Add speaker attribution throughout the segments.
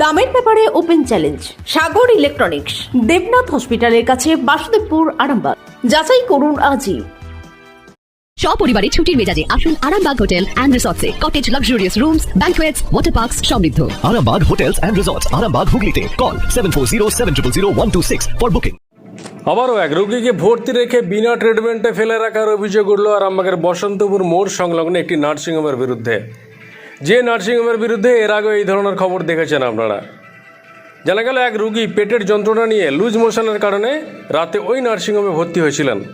Speaker 1: দামের ব্যাপারে open challenge Sagar electronics Debnath হসপিটালের কাছে বাসুদেবপুর আরামবাগ। যাচাই করুন আজই।
Speaker 2: সপরিবারে ছুটির মেজাজে আসুন Arambagh hotel and রিসর্টসে। Cottage luxurious rooms banquets water parks সমৃদ্ধ।
Speaker 3: Arambag Hotels and Resorts, Arambag Hooghly Call 740 for booking.
Speaker 4: আবারও এক রোগীকে ভর্তি রেখে বিনা ট্রিটমেন্টে ফেলে রাখার অভিযোগ উঠল আরামবাগের বসন্তপুর মোড় সংলগ্ন একটি নার্সিংহোমের বিরুদ্ধে। যে নার্সিংহোমের বিরুদ্ধে এর আগে এই ধরনের খবর দেখেছেন আপনারা। জানা গেল এক রুগী পেটের যন্ত্রণা নিয়ে লুজ মোশনের কারণে রাতে ওই নার্সিংহোমে ভর্তি হয়েছিলেন।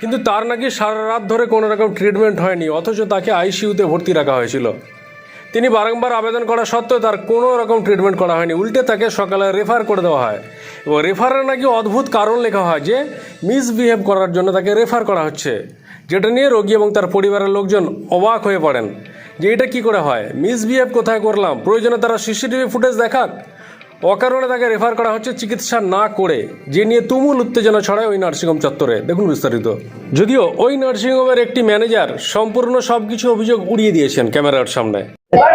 Speaker 4: কিন্তু তার নাকি সারা রাত ধরে কোনো রকম ট্রিটমেন্ট হয়নি, অথচ তাকে আইসিইউতে ভর্তি রাখা হয়েছিল। তিনি বারংবার আবেদন করা সত্ত্বেও তার কোনো রকম ট্রিটমেন্ট করা হয়নি, উল্টে তাকে সকালে রেফার করে দেওয়া হয়। এবং রেফারের নাকি অদ্ভুত কারণ লেখা হয় যে, মিসবিহেভ করার জন্য তাকে রেফার করা হচ্ছে, যেটা নিয়ে রোগী এবং তার পরিবারের লোকজন অবাক হয়ে পড়েন। যে এটা কী করে হয়? মিসবিহেভ কোথায় করলাম? প্রয়োজনে তারা সিসিটিভি ফুটেজ দেখাক। অকারণে তাকে রেফার করা হচ্ছে চিকিৎসা না করে যে নিয়ে তুমুল উত্তেজনা ছড়ায় ওই নার্সিংহোম চত্বরে। দেখুন বিস্তারিত। যদিও ওই নার্সিংহোমের একটি ম্যানেজার সম্পূর্ণ সবকিছু অভিযোগ উড়িয়ে দিয়েছেন ক্যামেরার সামনে।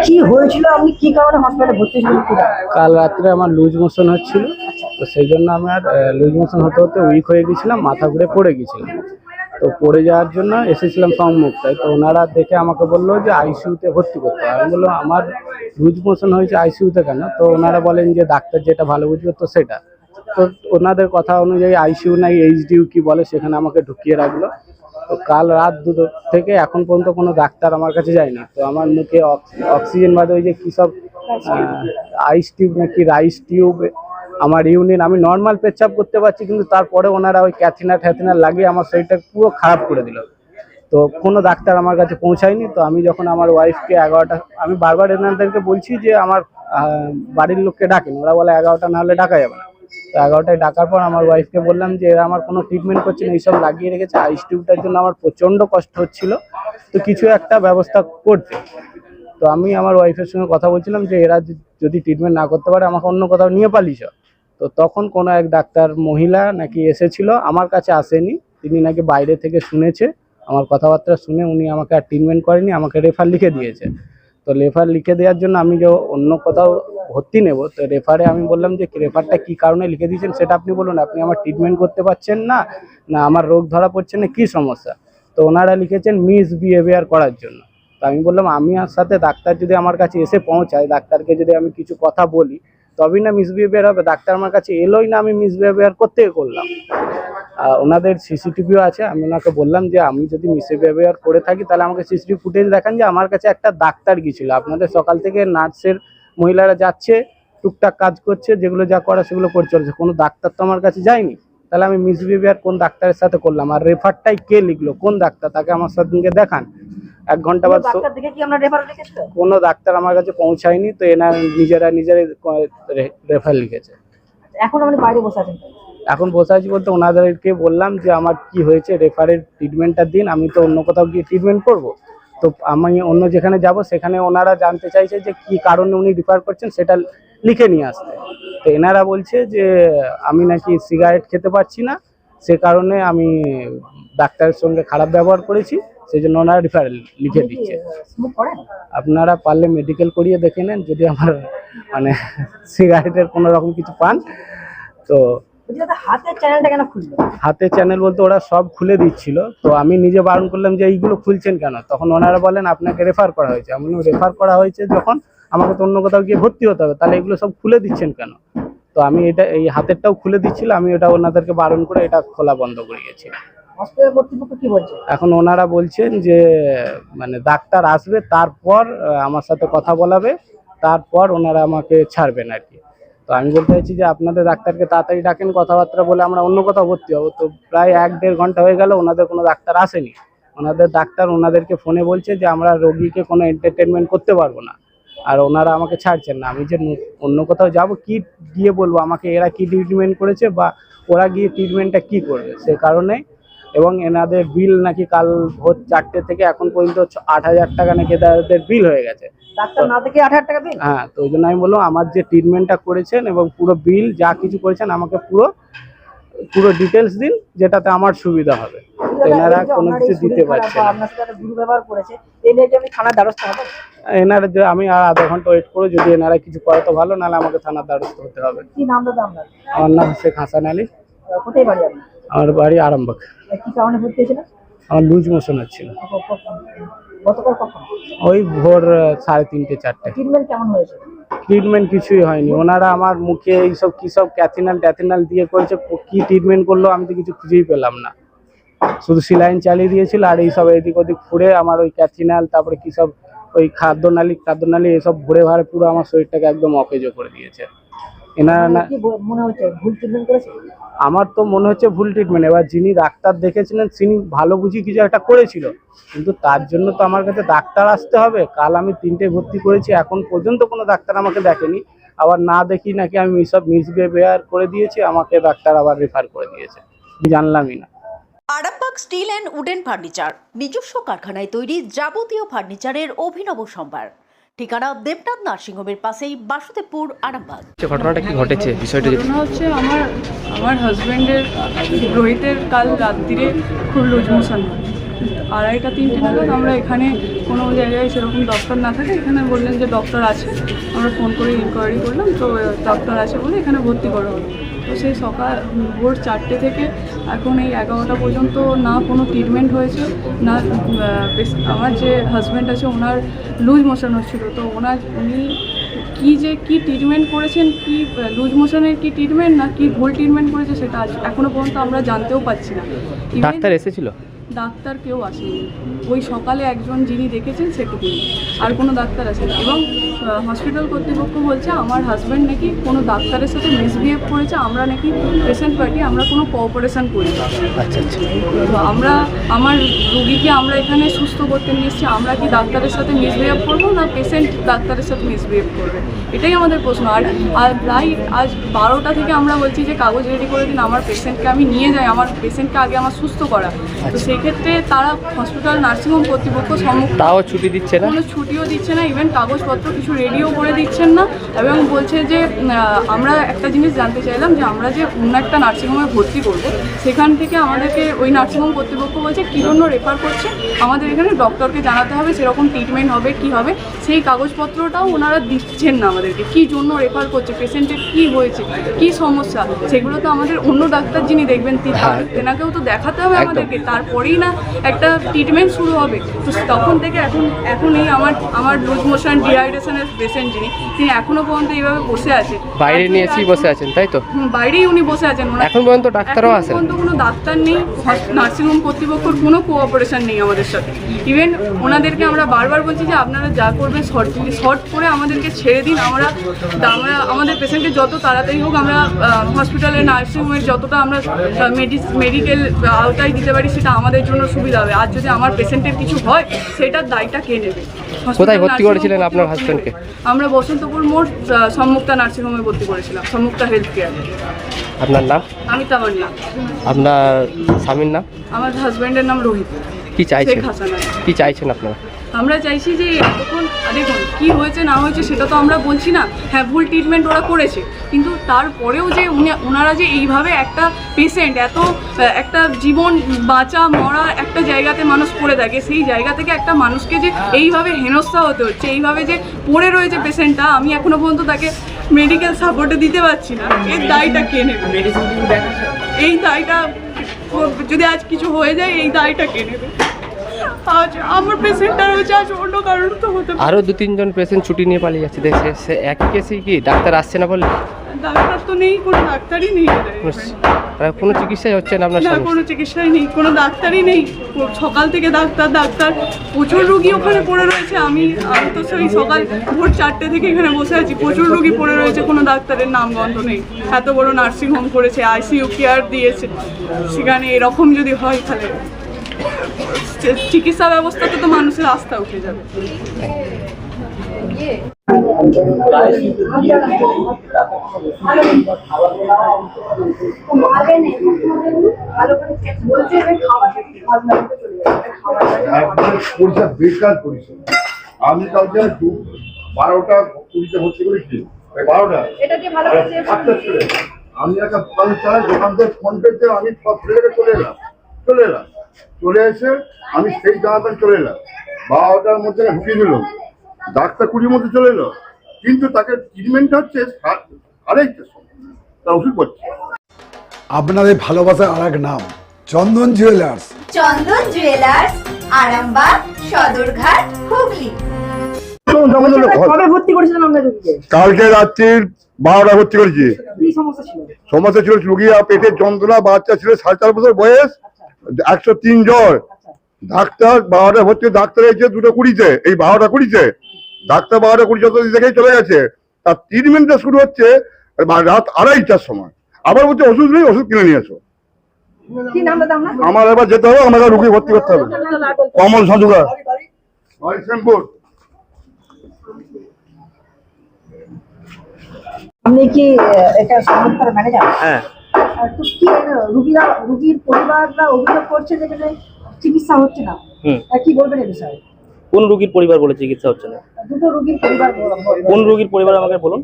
Speaker 5: কি হয়েছিল? আপনি কি কারণে হসপিটালে ভর্তি
Speaker 6: কাল রাত্রে আমার লুজ মোশন হচ্ছিল। তো সেই জন্য আমার লুজ মোশন হতে হতে উইক হয়ে গেছিলাম মাথা ঘুরে পড়ে গেছিলাম। তো পড়ে যাওয়ার জন্য এসেছিলাম সম্মুখটায়। তো ওনারা দেখে আমাকে বলল যে আইসিউতে ভর্তি করতে হবে। আমি বললাম, আমার লুজ মোশন হয়েছে আইসিইউতে কেন? তো ওনারা বলেন যে, ডাক্তার যেটা ভালো বুঝবে তো সেটা। তো ওনাদের কথা অনুযায়ী আইসিইউ নাই এইচডিউ কি বলে সেখানে আমাকে ঢুকিয়ে রাখল। তো কাল রাত দুটো থেকে এখন পর্যন্ত কোনো ডাক্তার আমার কাছে যায়নি। তো আমার মুখে অক্সিজেন বাদে ওই যে কী সব আইস টিউব নাকি রাইস টিউব আমার ইউনিন আমি নর্মাল পেচ্ছাপ করতে পারছি, কিন্তু তারপরে ওনারা ওই ক্যাথিনা ট্যাথিনা লাগিয়ে আমার শরীরটা পুরো খারাপ করে দিল। তো কোনো ডাক্তার আমার কাছে পৌঁছায়নি, তো আমি যখন আমার ওয়াইফকে এগারোটা, আমি বারবার এনাদেরকে বলছি যে আমার বাড়ির লোককে ডাকেন, ওরা বলে এগারোটা না হলে ডাকা যাবে না। তো এগারোটায় ডাকার পর আমার ওয়াইফকে বললাম যে এরা আমার কোনো ট্রিটমেন্ট করছে না, এইসব লাগিয়ে রেখেছে আইস টিউবটার জন্য আমার প্রচণ্ড কষ্ট হচ্ছিল। তো কিছু একটা ব্যবস্থা করতে। তো আমি আমার ওয়াইফের সঙ্গে কথা বলছিলাম যে এরা যদি- যদি ট্রিটমেন্ট না করতে পারে, আমাকে অন্য কোথাও নিয়ে পালিয়েছ তো তখন কোনো এক ডাক্তার মহিলা নাকি এসেছিল, আমার কাছে আসেনি। তিনি নাকি বাইরে থেকে শুনেছে, আমার কথাবার্তা শুনে উনি আমাকে আর ট্রিটমেন্ট করেনি, আমাকে রেফার লিখে দিয়েছে। তো রেফার লিখে দেওয়ার জন্য আমি যে অন্য কোথাও ভর্তি নেব, তো রেফারে আমি বললাম যে রেফারটা কি কারণে লিখে দিয়েছেন সেটা আপনি বলুন, আপনি আমার ট্রিটমেন্ট করতে পারছেন না না আমার রোগ ধরা পড়ছে না, কী সমস্যা? তো ওনারা লিখেছেন মিস বিহেভিয়ার করার জন্য। তো আমি বললাম, আমি আর সাথে ডাক্তার যদি আমার কাছে এসে পৌঁছায়, ডাক্তারকে যদি আমি কিছু কথা বলি তবেই না মিসবিহেভিয়ার হবে? ডাক্তার আমার কাছে এলোই না আমি মিসবিহেভিয়ার করতে করলাম? ওনাদের সিসিটিভিও আছে, আমি ওনাকে বললাম যে, আমি যদি মিসবিহেভিয়ার করে থাকি, তাহলে আমাকে সিসিটিভি ফুটেজ দেখান যে, আমার কাছে একটা ডাক্তার গিয়েছিল। আপনাদের সকাল থেকে নার্সের মহিলারা যাচ্ছে, টুকটাক কাজ করছে, যেগুলো যা করা সেগুলো করে চলেছে। কোনো ডাক্তার তো আমার কাছে যায়নি। তাহলে আমি মিসবিহেভিয়ার কোন ডাক্তারের সাথে করলাম? আর রেফারটাই কে লিখলো? কোন ডাক্তার? তাকে আমার সাথে দেখান। এক ঘণ্টা বাদ কোনো ডাক্তার আমার কাছে পৌঁছায়নি তো এনার নিজেরা নিজেরাই রেফার লিখেছে।
Speaker 5: এখন আপনি বাইরে বসে আছেন
Speaker 6: এখন বসে আছি বলতে ওনাদেরকে বললাম যে আমার কি হয়েছে? রেফারের ট্রিটমেন্টটা দিন আমি তো অন্য কোথাও গিয়ে ট্রিটমেন্ট করব। তো আমি অন্য যেখানে যাব সেখানে ওনারা জানতে চাইছে যে কি কারণে উনি রিফার করছেন সেটা লিখে নিয়ে আসতে। তো এনারা বলছে যে আমি নাকি সিগারেট খেতে পারছি না সে কারণে আমি ডাক্তারের সঙ্গে খারাপ ব্যবহার করেছি। সেই জন্য ওনারা রিফার লিখে দিচ্ছে। আপনারা পারলে মেডিকেল করিয়ে দেখে নেন যদি আমার মানে সিগারেটের কোনো রকম কিছু পান তো হাতে চ্যানেল বলতে ওরা সব খুলে দিচ্ছিল তো আমি নিজে বারণ করলাম যে এইগুলো খুলছেন কেন? তখন ওনারা বলেন আপনাকে রেফার করা হয়েছে। আমি রেফার করা হয়েছে যখন? আমাকে তো অন্য কোথাও গিয়ে ভর্তি হতে হবে তাহলে এগুলো সব খুলে দিচ্ছেন কেন? তো আমি এটা এই হাতেরটাও খুলে দিচ্ছিল আমি ওটা ওনাদেরকে বারণ করে এটা খোলা বন্ধ করে গেছি এখন ওনারা বলছেন যে মানে ডাক্তার আসবে, তারপর আমার সাথে কথা বলাবে, তারপর ওনারা আমাকে ছাড়বেন আর কি। তো আমি বলতে চাইছি যে, আপনাদের ডাক্তারকে তাড়াতাড়ি ডাকেন, কথাবার্তা বলে আমরা অন্য কোথাও ভর্তি হব। তো প্রায় এক দেড় ঘণ্টা হয়ে গেল, ওনাদের কোনো ডাক্তার আসেনি। ওনাদের ডাক্তার ওনাদেরকে ফোনে বলছে যে, আমরা রোগীকে কোনো এন্টারটেনমেন্ট করতে পারব না। আর ওনারা আমাকে ছাড়ছেন না। আমি যে অন্য কোথাও যাব, কি গিয়ে বলব? আমাকে এরা কি ট্রিটমেন্ট করেছে বা ওরা গিয়ে ট্রিটমেন্টটা কি করবে? সে কারণে এবং এনাদের বিল নাকি কাল ভোর চারটে থেকে এখন পর্যন্ত আট হাজার টাকা নাকি এদের বিল হয়ে গেছে। হ্যাঁ তো ওই জন্য আমি বললাম আমার যে ট্রিটমেন্টটা করেছেন এবং পুরো বিল যা কিছু করেছেন আমাকে পুরো পুরো ডিটেলস দিন যেটাতে আমার সুবিধা হবে। এনারা কোনো কিছু দিতে পারছে এনারা যে আমি আর আধা ঘণ্টা ওয়েট করে যদি এনারা কিছু করে তো ভালো নাহলে আমাকে থানার দ্বারস্থ হতে হবে। আমার নাম শেখ হাসান আলী।
Speaker 5: কোথায় বাড়ি
Speaker 6: আমার বাড়ি আরামবাগ।
Speaker 5: কি কারণে ভর্তি হয়েছিলেন
Speaker 6: আমার লুজ মোশন হচ্ছিল ওই ভোর সাড়ে তিনটে চারটে।
Speaker 5: ট্রিটমেন্ট কেমন হয়েছে
Speaker 6: ট্রিটমেন্ট কিছুই হয়নি। ওনারা আমার মুখে এইসব কি সব ক্যাথিনাল ট্যাথিনাল দিয়ে করেছে কো- ট্রিটমেন্ট করল আমি তো কিছু খুঁজেই পেলাম না। শুধু সিলাইন চালিয়ে দিয়েছিল আর এইসব এদিক ওদিক ফুড়ে আমার ওই ক্যাথিনাল তারপরে কি সব ওই খাদ্যনালী খাদ্যনালী এসব ভরে ভারে পুরো আমার শরীরটাকে একদম অকেজো করে দিয়েছে। এনারা না
Speaker 5: মনে হচ্ছে ভুল ট্রিটমেন্ট করেছে?
Speaker 6: আমার তো মনে হচ্ছে ভুল ট্রিটমেন্ট এবার যিনি ডাক্তার দেখেছিলেন, তিনি ভালো বুঝি কিছু একটা করেছিল। কিন্তু তার জন্য তো আমার কাছে ডাক্তার আসতে হবে। কাল আমি তিনটে ভর্তি করেছি, এখন পর্যন্ত কোনো ডাক্তার আমাকে দেখেনি। আবার না দেখি নাকি আমি সব মিসবিহেভিয়ার করে দিয়েছি, আমাকে ডাক্তার আবার রেফার করে দিয়েছে। জানলামই না।
Speaker 1: Arambagh steel and wooden furniture, নিজস্ব কারখানায় তৈরি যাবতীয় ফার্নিচারের অভিনব সম্ভার। ঠিকানা দেবনাথ নার্সিংহোমের পাশেই বাসুদেবপুর আরামবাগ।
Speaker 7: ঘটনাটা কি ঘটেছে বিষয়টা
Speaker 8: ঘটনা হচ্ছে আমার আমার হাজব্যান্ডের রোহিতের কাল রাত্রিরে খুব লুজ মোশন হয় আড়াইটা তিনটে নাগাদ আমরা এখানে কোনো জায়গায় সেরকম ডক্টর না থাকে এখানে বললেন যে ডক্টর আছে। আমরা ফোন করে ইনকোয়ারি করলাম তো ডক্টর আছে বলে এখানে ভর্তি করা হলো। তো সেই সকাল ভোর চারটে থেকে এখন এই এগারোটা পর্যন্ত না কোনো ট্রিটমেন্ট হয়েছে না আমার যে হাজব্যান্ড আছে ওনার লুজ মোশন হচ্ছিল। তো ওনার উনি কি যে কি ট্রিটমেন্ট করেছেন কি লুজ মোশনের কি ট্রিটমেন্ট না কি ভুল ট্রিটমেন্ট করেছে সেটা আজ এখনও পর্যন্ত আমরা জানতেও পাচ্ছি না।
Speaker 7: ডাক্তার এসেছিল?
Speaker 8: ডাক্তার কেউ আসেনি। ওই সকালে একজন যিনি দেখেছেন সেটুকুই। আর কোনো ডাক্তার আসেনি। এবং হসপিটাল কর্তৃপক্ষ বলছে আমার হাজব্যান্ড নাকি কোনো ডাক্তারের সাথে মিসবিহেভ করেছে আমরা নাকি পেশেন্ট পার্টি আমরা কোনো কোঅপারেশন করি না।
Speaker 7: আচ্ছা আচ্ছা।
Speaker 8: তো আমরা আমার রুগীকে আমরা এখানে সুস্থ করতে নিয়ে এসেছি আমরা কি ডাক্তারের সাথে মিসবিহেভ করব না পেশেন্ট ডাক্তারের সাথে মিসবিহেভ করবে? এটাই আমাদের প্রশ্ন। আর আর প্রায় আজ বারোটা থেকে আমরা বলছি যে কাগজ রেডি করে দিন আমার পেশেন্টকে আমি নিয়ে যাই আমার পেশেন্টকে আগে আমার সুস্থ করা। তো সেই ক্ষেত্রে তারা হসপিটাল নার্সিংহোম কর্তৃপক্ষ সম্মুখ
Speaker 7: তাও ছুটি দিচ্ছে না?
Speaker 8: কোনো ছুটিও দিচ্ছে না ইভেন কাগজপত্র কিছু রেডিও করে দিচ্ছেন না এবং বলছে যে আমরা একটা জিনিস জানতে চাইলাম যে আমরা যে অন্য একটা নার্সিংহোমে ভর্তি করব সেখান থেকে আমাদেরকে ওই নার্সিংহোম কর্তৃপক্ষ বলছে কী জন্য রেফার করছে? আমাদের এখানে ডক্টরকে জানাতে হবে সেরকম ট্রিটমেন্ট হবে কি হবে। সেই কাগজপত্রটাও ওনারা দিচ্ছেন না আমাদেরকে। কী জন্য রেফার করছে? পেশেন্টের কী হয়েছে? কী সমস্যা? সেগুলো তো আমাদের অন্য ডাক্তার যিনি দেখবেন তার- তেনাকেও তো দেখাতে হবে আমাদেরকে। তারপরেই না একটা ট্রিটমেন্ট শুরু হবে। তো তখন থেকে এখন এখন এই আমার আমার লুজ মোশন যিনি তিনি এখনও পর্যন্ত এইভাবে বসে
Speaker 7: বাইরে নিয়ে এসেই বসে আছেন তাই তো?
Speaker 8: বাইরেই উনি বসে আছেন।
Speaker 7: এখন পর্যন্ত ডাক্তারও
Speaker 8: এখনও
Speaker 7: আসেন?
Speaker 8: পর্যন্ত কোনো ডাক্তার নেই নার্সিংহোম কর্তৃপক্ষর কোনো কোঅপারেশন নেই আমাদের সাথে। ইভেন ওনাদেরকে আমরা বারবার বলছি যে আপনারা যা করবেন শর্ট শর্ট করে আমাদেরকে ছেড়ে দিন। আমরা আমরা আমাদের পেশেন্টকে যত তাড়াতাড়ি হোক আমরা হসপিটালে নার্সিংহোমের যতটা আমরা মেডিকেল আওতায় দিতে পারি সেটা আমাদের জন্য সুবিধা হবে। আর যদি আমার পেশেন্টের কিছু হয় সেটার দায়টা কে নেবে?
Speaker 7: কোথায় ভর্তি করেছিলেন আপনার
Speaker 8: কর্তৃপক্ষ-
Speaker 7: হাজবেন্ডকে
Speaker 8: আমরা বসন্তপুর মোড় সম্মুক্তা নার্সিং হোমে ভর্তি করেছিলাম সম্মুক্তা হেলথ কেয়ার
Speaker 7: আপনার নাম?
Speaker 8: আমি তামান্না
Speaker 7: আপনার স্বামীর নাম?
Speaker 8: আমার হাজব্যান্ডের নাম রোহিত।
Speaker 7: কি চাইছেন। কি চাইছেন আপনারা?
Speaker 8: আমরা চাইছি যে এতক্ষণ দেখুন কি হয়েছে না হয়েছে সেটা তো আমরা বলছি না। হ্যাঁ ভুল ট্রিটমেন্ট ওরা করেছে। কিন্তু তারপরেও যে উনি- ওনারা যে এইভাবে একটা পেশেন্ট এত একটা জীবন বাঁচা মরা একটা জায়গাতে মানুষ পড়ে থাকে সেই জায়গা থেকে একটা মানুষকে যে এইভাবে হেনস্থা হতে হচ্ছে এইভাবে যে পড়ে রয়েছে পেশেন্টটা আমি এখনও পর্যন্ত তাকে মেডিকেল সাপোর্টে দিতে পারছি না। এর দায়টা কে নেবে? এই দায়টা যদি আজ কিছু হয়ে যায় এই দায়টা কে নেবে? আজ আমার পেশেন্টটা রয়েছে আজ অন্য কারণ তো হতে পারে।
Speaker 7: আরও দু তিনজন পেশেন্ট ছুটি নিয়ে পালিয়ে যাচ্ছে। দেখছে সে একই কেসেই কি ডাক্তার আসছে না বলে
Speaker 8: ডাক্তার তো নেই কোনো ডাক্তারই নেই
Speaker 7: আর কোনো চিকিৎসাই হচ্ছে না আপনার
Speaker 8: না কোনো চিকিৎসাই নেই কোনো ডাক্তারই নেই। সকাল থেকে ডাক্তার ডাক্তার প্রচুর রুগী ওখানে পড়ে রয়েছে। আমি আমি তো সেই সকাল ভোর চারটে থেকে এখানে বসে আছি। প্রচুর রুগী পড়ে রয়েছে কোনো ডাক্তারের নাম গন্ধ নেই। এত বড় নার্সিং হোম করেছে আইসিইউ কেয়ার দিয়েছে। সেখানে এরকম যদি হয় তাহলে। চিকিৎসা ব্যবস্থাতে তো মানুষের আস্থা উঠে যাবে।
Speaker 9: একদম পরিষেবা বেকার পরিষেবা আমি কালকে দু- বারোটা কুড়িতে ভর্তি করেছি। বারোটা। আমি একটা দোকান চালাই দোকান থেকে ফোন পেতে আমি সব ছেলে চলে এলাম। চলে এসে আমি সেই তাড়াতাড়ি চলে এলাম। বারোটার মধ্যে ঢুকিয়ে দিল। ডাক্তার কুড়ির মধ্যে চলে এলো। কিন্তু তাকে ট্রিটমেন্ট হচ্ছে তার ওষুধ পাচ্ছে
Speaker 10: আপনাদের ভালোবাসার আর এক নাম চন্দন জুয়েলার্স
Speaker 11: চন্দন জুয়েলার্স আরামবাগ সদরঘাট হুগলি।
Speaker 5: কবে ভর্তি করেছিলেন আমরা রুগীকে?
Speaker 9: কালকে রাত্রির বারোটা ভর্তি করেছি।
Speaker 5: সমস্যা
Speaker 9: সমস্যা ছিল রুগী পেটের যন্ত্রণা বাচ্চা ছিল সাড়ে চার বছর বয়স। একশো তিন জ্বর। ডাক্তার বারোটা ভর্তি ডাক্তার এসেছে দুটো কুড়িতে এই বারোটা কুড়িতে ডাক্তার বারোটা কুড়ি যত দেখেই চলে গেছে তার ট্রিটমেন্টটা শুরু হচ্ছে রাত আড়াইটার সময়। আবার বলছে ওষুধ নেই ওষুধ কিনে নিয়ে এসো।
Speaker 5: আপনার?
Speaker 9: আমার এবার যেতে হবে আমাকে রুগী ভর্তি করতে হবে। কমল সাধুকা
Speaker 5: আপনি কি এটা সংস্থার ম্যানেজার
Speaker 7: হ্যাঁ।
Speaker 5: তো কি আহ, রুগীরা রুগীর পরিবাররা অভিযোগ করছে যে চিকিৎসা হচ্ছে না। কি বলবেন এই বিষয়ে?
Speaker 7: কোন রুগীর পরিবার বলে চিকিৎসা হচ্ছে না?
Speaker 5: দুটো রুগীর পরিবার
Speaker 7: কোন রুগীর পরিবার আমাকে বলুন।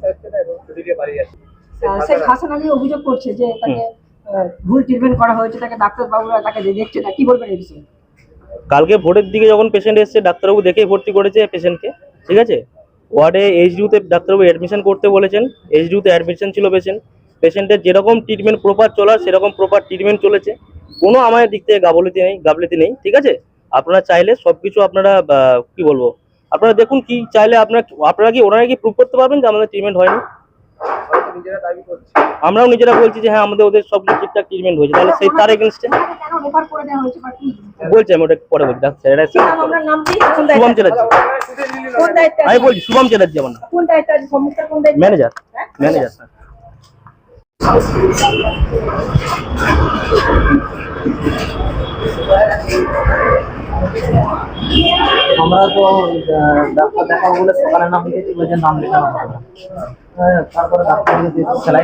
Speaker 5: শেখ হাসান আলী অভিযোগ করছে যে তাকে ভুল ট্রিটমেন্ট করা হয়েছে তাকে ডাক্তার বাবুরা তাকে দেখছে না কি বলবেন এই বিষয়ে?
Speaker 7: কালকে ভোরের দিকে যখন পেশেন্ট এসেছে ডাক্তারবাবু দেখেই ভর্তি করেছে পেশেন্টকে ঠিক আছে? ওয়ার্ডে এইচডিউতে ডাক্তারবাবু অ্যাডমিশন করতে বলেছেন এইচডিউতে অ্যাডমিশন ছিল পেশেন্ট পেশেন্টের যেরকম ট্রিটমেন্ট প্রপার চলার সেরকম প্রপার ট্রিটমেন্ট চলেছে। কোনো আমার দিক থেকে গাবলিতি নেই গাবলিতি নেই ঠিক আছে? আপনারা চাইলে সব কিছু আপনারা কি বলব? আপনারা দেখুন কি চাইলে আপনার আপনারা কি ওনারা কি প্রুভ করতে পারবেন যে আমাদের ট্রিটমেন্ট হয়নি? আমরাও নিজেরা বলছি যে হ্যাঁ আমাদের ওদের সব কিছু ঠিকঠাক ট্রিটমেন্ট হয়েছে। তাহলে সেই তার এগেনস্টে বলছি আমি ওটা পরে বলছি। ডাক্তার এটা শুভম চ্যাটার্জি। আমি বলছি শুভম চ্যাটার্জি আমার ম্যানেজার ম্যানেজার স্যার
Speaker 6: আমরা তো ডাক্তার দেখাবো বলে সকালে নাম লিখেছি বলছে নাম লেখানো হবে না। হ্যাঁ, তারপরে ডাক্তার সেলাই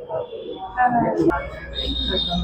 Speaker 6: করানোর জন্য